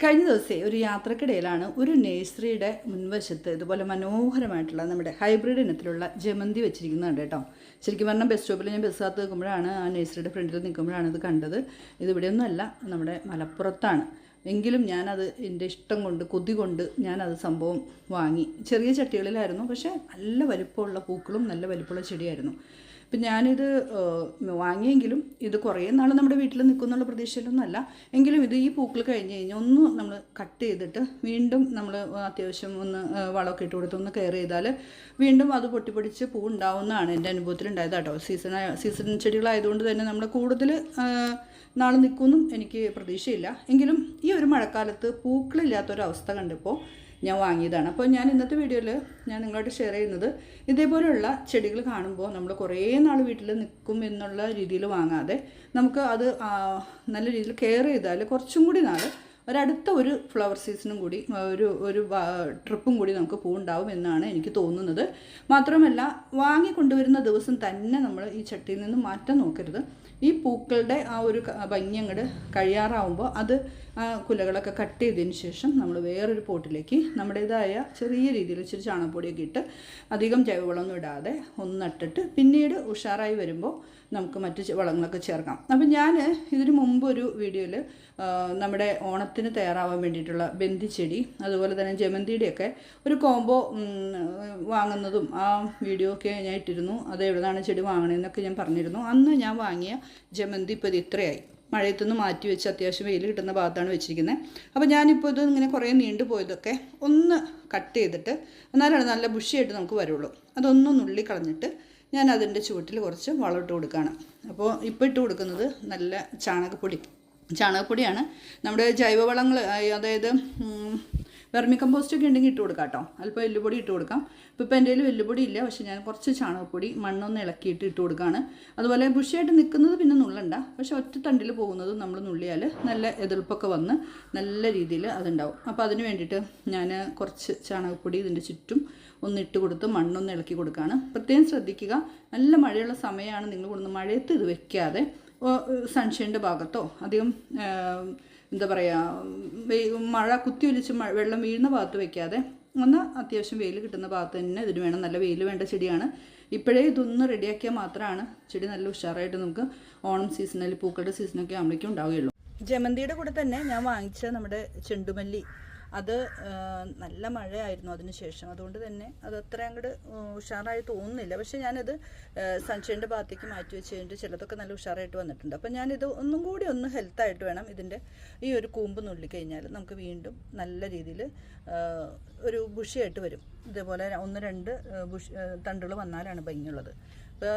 കഴിഞ്ഞ ദിവസേ ഒരു യാത്രക്കിടയിലാണ് ഒരു നേഴ്സറിയുടെ മുൻവശത്ത് ഇതുപോലെ മനോഹരമായിട്ടുള്ള നമ്മുടെ ഹൈബ്രിഡ് ഇനത്തിലുള്ള ജമന്തി വെച്ചിരിക്കുന്നുണ്ട് കേട്ടോ. ശരിക്കും പറഞ്ഞാൽ ബസ് സ്റ്റോപ്പിൽ ഞാൻ ബസ് കാത്ത് നിൽക്കുമ്പോഴാണ് ആ നേഴ്സറിയുടെ ഫ്രണ്ടിൽ നിൽക്കുമ്പോഴാണ് ഇത് കണ്ടത്. ഇത് ഇവിടെയൊന്നുമല്ല നമ്മുടെ മലപ്പുറത്താണ്. എങ്കിലും ഞാനത് എന്റെ ഇഷ്ടം കൊണ്ട് കൊതി കൊണ്ട് ഞാനത് സംഭവം വാങ്ങി. ചെറിയ ചട്ടികളിലായിരുന്നു പക്ഷേ നല്ല വലിപ്പമുള്ള പൂക്കളും നല്ല വലിപ്പമുള്ള ചെടിയായിരുന്നു. അപ്പം ഞാനിത് വാങ്ങിയെങ്കിലും ഇത് കുറേ നാൾ നമ്മുടെ വീട്ടിൽ നിൽക്കുന്നുള്ള പ്രതീക്ഷയിലൊന്നുമല്ല. എങ്കിലും ഇത് ഈ പൂക്കൾ കഴിഞ്ഞ് കഴിഞ്ഞാൽ ഒന്ന് നമ്മൾ കട്ട് ചെയ്തിട്ട് വീണ്ടും നമ്മൾ അത്യാവശ്യം ഒന്ന് വളമൊക്കെ ഇട്ട് കൊടുത്ത് ഒന്ന് കെയർ ചെയ്താൽ വീണ്ടും അത് പൊട്ടിപ്പൊടിച്ച് പൂ ഉണ്ടാവുന്നതാണ് എന്റെ അനുഭവത്തിൽ ഉണ്ടായത് കേട്ടോ. സീസൺ സീസൺ ചെടികളായതുകൊണ്ട് തന്നെ നമ്മൾ കൂടുതൽ നാൾ നിൽക്കുമെന്നും എനിക്ക് പ്രതീക്ഷയില്ല. എങ്കിലും ഈ ഒരു മഴക്കാലത്ത് പൂക്കളില്ലാത്തൊരവസ്ഥ കണ്ടപ്പോൾ ഞാൻ വാങ്ങിയതാണ്. അപ്പോൾ ഞാൻ ഇന്നത്തെ വീഡിയോയിൽ ഞാൻ നിങ്ങളോട് ഷെയർ ചെയ്യുന്നത് ഇതേപോലെയുള്ള ചെടികൾ കാണുമ്പോൾ നമ്മൾ കുറേ നാൾ വീട്ടിൽ നിൽക്കും എന്നുള്ള രീതിയിൽ വാങ്ങാതെ നമുക്ക് അത് നല്ല രീതിയിൽ കെയർ ചെയ്താൽ കുറച്ചും കൂടി നാൾ ഒരടുത്ത ഒരു ഫ്ലവർ സീസണും കൂടി ഒരു ഒരു ട്രിപ്പും കൂടി നമുക്ക് പൂവുണ്ടാവും എന്നാണ് എനിക്ക് തോന്നുന്നത്. മാത്രമല്ല വാങ്ങിക്കൊണ്ടുവരുന്ന ദിവസം തന്നെ നമ്മൾ ഈ ചട്ടിയിൽ നിന്ന് മാറ്റാൻ നോക്കരുത്. ഈ പൂക്കളുടെ ആ ഒരു ഭംഗി അങ്ങോട്ട് കഴിയാറാവുമ്പോൾ അത് കുലകളൊക്കെ കട്ട് ചെയ്തതിന് ശേഷം നമ്മൾ വേറൊരു പോട്ടിലേക്ക് നമ്മുടേതായ ചെറിയ രീതിയിൽ ഇച്ചിരി ചാണകപ്പൊടിയൊക്കെ ഇട്ട് അധികം ജൈവവളമൊന്നും ഇടാതെ ഒന്ന് നട്ടിട്ട് പിന്നീട് ഉഷാറായി വരുമ്പോൾ നമുക്ക് മറ്റ് വളങ്ങളൊക്കെ ചേർക്കാം. അപ്പം ഞാൻ ഇതിന് മുമ്പ് ഒരു വീഡിയോയിൽ നമ്മുടെ ഓണത്തിന് തയ്യാറാവാൻ വേണ്ടിയിട്ടുള്ള ബന്ധിച്ചെടി അതുപോലെ തന്നെ ജമന്തിയുടെയൊക്കെ ഒരു കോംബോ വാങ്ങുന്നതും ആ വീഡിയോ ഒക്കെ ഞാൻ ഇട്ടിരുന്നു. അത് എവിടുന്നാണ് ചെടി വാങ്ങണമെന്നൊക്കെ ഞാൻ പറഞ്ഞിരുന്നു. അന്ന് ഞാൻ വാങ്ങിയ ജമന്തി ഇപ്പോൾ ഇത് ഇത്രയായി. മഴയത്തുനിന്ന് മാറ്റി വെച്ച് അത്യാവശ്യം വെയിൽ കിട്ടുന്ന ഭാഗത്താണ് വെച്ചിരിക്കുന്നത് അപ്പോൾ ഞാനിപ്പോൾ ഇത് ഇങ്ങനെ കുറേ നീണ്ടു പോയതൊക്കെ ഒന്ന് കട്ട് ചെയ്തിട്ട് എന്നാലാണ് നല്ല ബുഷിയായിട്ട് നമുക്ക് വരുള്ളൂ. അതൊന്നും നുള്ളി കളഞ്ഞിട്ട് ഞാൻ അതിന്റെ ചുവട്ടിൽ കുറച്ച് വളം ഇട്ട് കൊടുക്കുകയാണ് അപ്പോൾ ഇപ്പോൾ ഇട്ട് കൊടുക്കുന്നത് നല്ല ചാണകപ്പൊടി. ചാണകപ്പൊടിയാണ്. നമ്മുടെ ജൈവവളങ്ങൾ അതായത് വെർമി കമ്പോസ്റ്റ് ഒക്കെ ഉണ്ടെങ്കിൽ ഇട്ട് കൊടുക്കാം കേട്ടോ. അല്പം എല്ലുപൊടി ഇട്ട് കൊടുക്കാം. ഇപ്പോൾ ഇപ്പം എന്റെ കയ്യിൽ എല്ലുപൊടി ഇല്ല പക്ഷേ ഞാൻ കുറച്ച് ചാണകപ്പൊടി മണ്ണൊന്ന് ഇളക്കിയിട്ട് ഇട്ട് കൊടുക്കുകയാണ് അതുപോലെ ബുഷിയായിട്ട് നിൽക്കുന്നത് പിന്നെ നുള്ളണ്ട. പക്ഷേ ഒറ്റ തണ്ടിൽ പോകുന്നത് നമ്മൾ നുള്ളിയാൽ നല്ല എതിർപ്പൊക്കെ വന്ന് നല്ല രീതിയിൽ അതുണ്ടാവും. അപ്പോൾ അതിന് വേണ്ടിയിട്ട് ഞാൻ കുറച്ച് ചാണകപ്പൊടി ഇതിന്റെ ചുറ്റും ഒന്ന് ഇട്ട് കൊടുത്ത് മണ്ണൊന്ന് ഇളക്കി കൊടുക്കുകയാണ് പ്രത്യേകം ശ്രദ്ധിക്കുക. നല്ല മഴയുള്ള സമയമാണ് നിങ്ങൾ കൊടുക്കുന്നത് മഴയത്ത് ഇത് വെക്കാതെ സൺഷൈന്റെ ഭാഗത്തോ അധികം എന്താ പറയുക മഴ കുത്തി ഒലിച്ച് മഴ വെള്ളം വീഴുന്ന ഭാഗത്ത് വെക്കാതെ ഒന്ന് അത്യാവശ്യം വെയിൽ കിട്ടുന്ന ഭാഗത്ത് തന്നെ ഇതിന് വേണം. നല്ല വെയിൽ വേണ്ട ചെടിയാണ്. ഇപ്പോഴേ ഇതൊന്ന് റെഡിയാക്കിയാൽ മാത്രമാണ് ചെടി നല്ല ഉഷാറായിട്ട് നമുക്ക് ഓണം സീസണിൽ പൂക്കളുടെ സീസണൊക്കെ ആകുമ്പോഴേക്കും ഉണ്ടാവുകയുള്ളൂ. ജമന്തിയുടെ കൂടെ തന്നെ ഞാൻ വാങ്ങിച്ച നമ്മുടെ ചെണ്ടുമല്ലി അത് നല്ല മഴയായിരുന്നു അതിന് ശേഷം. അതുകൊണ്ട് തന്നെ അത് അത്ര അങ്ങോട്ട് ഉഷാറായി തോന്നുന്നില്ല. പക്ഷേ ഞാനത് സൺഷൈന്റെ ഭാഗത്തേക്ക് മാറ്റി വെച്ച് കഴിഞ്ഞിട്ട് ചിലതൊക്കെ നല്ല ഉഷാറായിട്ട് വന്നിട്ടുണ്ട്. അപ്പം ഞാനിത് ഒന്നും കൂടി ഒന്ന് ഹെൽത്തായിട്ട് വേണം ഇതിന്റെ ഈ ഒരു കൂമ്പ് നുള്ളിക്കഴിഞ്ഞാൽ നമുക്ക് വീണ്ടും നല്ല രീതിയിൽ ഒരു ബുഷിയായിട്ട് വരും. ഇതേപോലെ ഒന്ന് രണ്ട് ബുഷ് തണ്ടുകൾ വന്നാലാണ് ഭംഗിയുള്ളത്. ഇപ്പോൾ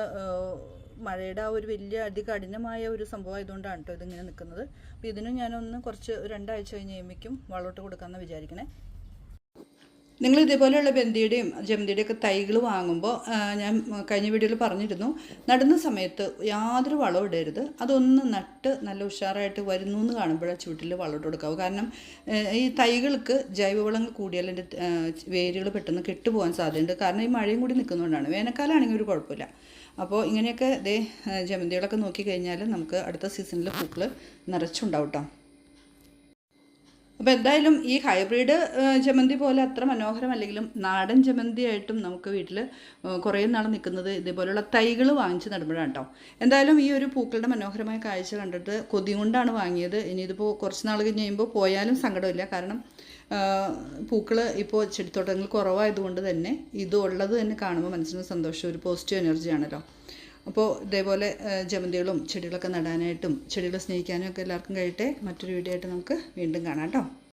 മഴയുടെ ആ ഒരു വലിയ അതികഠിനമായ ഒരു സംഭവം ആയതുകൊണ്ടാണ് കേട്ടോ ഇതിങ്ങനെ നിൽക്കുന്നത്. അപ്പോൾ ഇതിനും ഞാനൊന്ന് കുറച്ച് രണ്ടാഴ്ച കഴിഞ്ഞ് കഴിയുമ്പോഴേക്കും വളമിട്ട് കൊടുക്കാമെന്ന് വിചാരിക്കണേ. നിങ്ങൾ ഇതേപോലെയുള്ള ബന്ധിയുടെയും ജമന്തിയുടെയും ഒക്കെ തൈകൾ വാങ്ങുമ്പോൾ ഞാൻ കഴിഞ്ഞ വീഡിയോയിൽ പറഞ്ഞിരുന്നു നടുന്ന സമയത്ത് യാതൊരു വളവും ഇടരുത്. അതൊന്ന് നട്ട് നല്ല ഉഷാറായിട്ട് വരുന്നു എന്ന് കാണുമ്പോഴാണ് ചുവട്ടിൽ വളം ഇട്ട് കൊടുക്കാവൂ. കാരണം ഈ തൈകൾക്ക് ജൈവവളങ്ങൾ കൂടിയാൽ എന്റെ വേരുകൾ പെട്ടെന്ന് കെട്ടുപോകാൻ സാധ്യതയുണ്ട്. കാരണം ഈ മഴയും കൂടി നിൽക്കുന്നതുകൊണ്ടാണ് വേനൽക്കാലമാണെങ്കിൽ ഒരു കുഴപ്പമില്ല. അപ്പോൾ ഇങ്ങനെയൊക്കെ ദേ ജമന്തികളൊക്കെ നോക്കിക്കഴിഞ്ഞാൽ നമുക്ക് അടുത്ത സീസണിൽ പൂക്കൾ നിറച്ചുണ്ടാവും കേട്ടോ അപ്പോൾ എന്തായാലും ഈ ഹൈബ്രിഡ് ജമന്തി പോലെ അത്ര മനോഹരമല്ലെങ്കിലും നാടൻ ജമന്തിയായിട്ടും നമുക്ക് വീട്ടിൽ കുറേ നാൾ നിൽക്കുന്നത് ഇതേപോലെയുള്ള തൈകൾ വാങ്ങിച്ച് നടുമ്പോഴാണ് കേട്ടോ എന്തായാലും ഈ ഒരു പൂക്കളുടെ മനോഹരമായ കാഴ്ച കണ്ടിട്ട് കൊതി കൊണ്ടാണ് വാങ്ങിയത്. ഇനി ഇതിപ്പോൾ കുറച്ച് നാൾ കഴിയുമ്പോൾ പോയാലും സങ്കടമില്ല. കാരണം പൂക്കൾ ഇപ്പോൾ ചെടിത്തോട്ടങ്ങൾ കുറവായതുകൊണ്ട് തന്നെ ഇത് ഉള്ളത് തന്നെ കാണുമ്പോൾ മനസ്സിന് സന്തോഷം ഒരു പോസിറ്റീവ് എനർജിയാണല്ലോ അപ്പോൾ ഇതേപോലെ ജമന്തികളും ചെടികളൊക്കെ നടാനായിട്ടും ചെടികളെ സ്നേഹിക്കാനും ഒക്കെ എല്ലാവർക്കും കഴിയട്ടെ. മറ്റൊരു വീഡിയോ ആയിട്ട് നമുക്ക് വീണ്ടും കാണാം കേട്ടോ.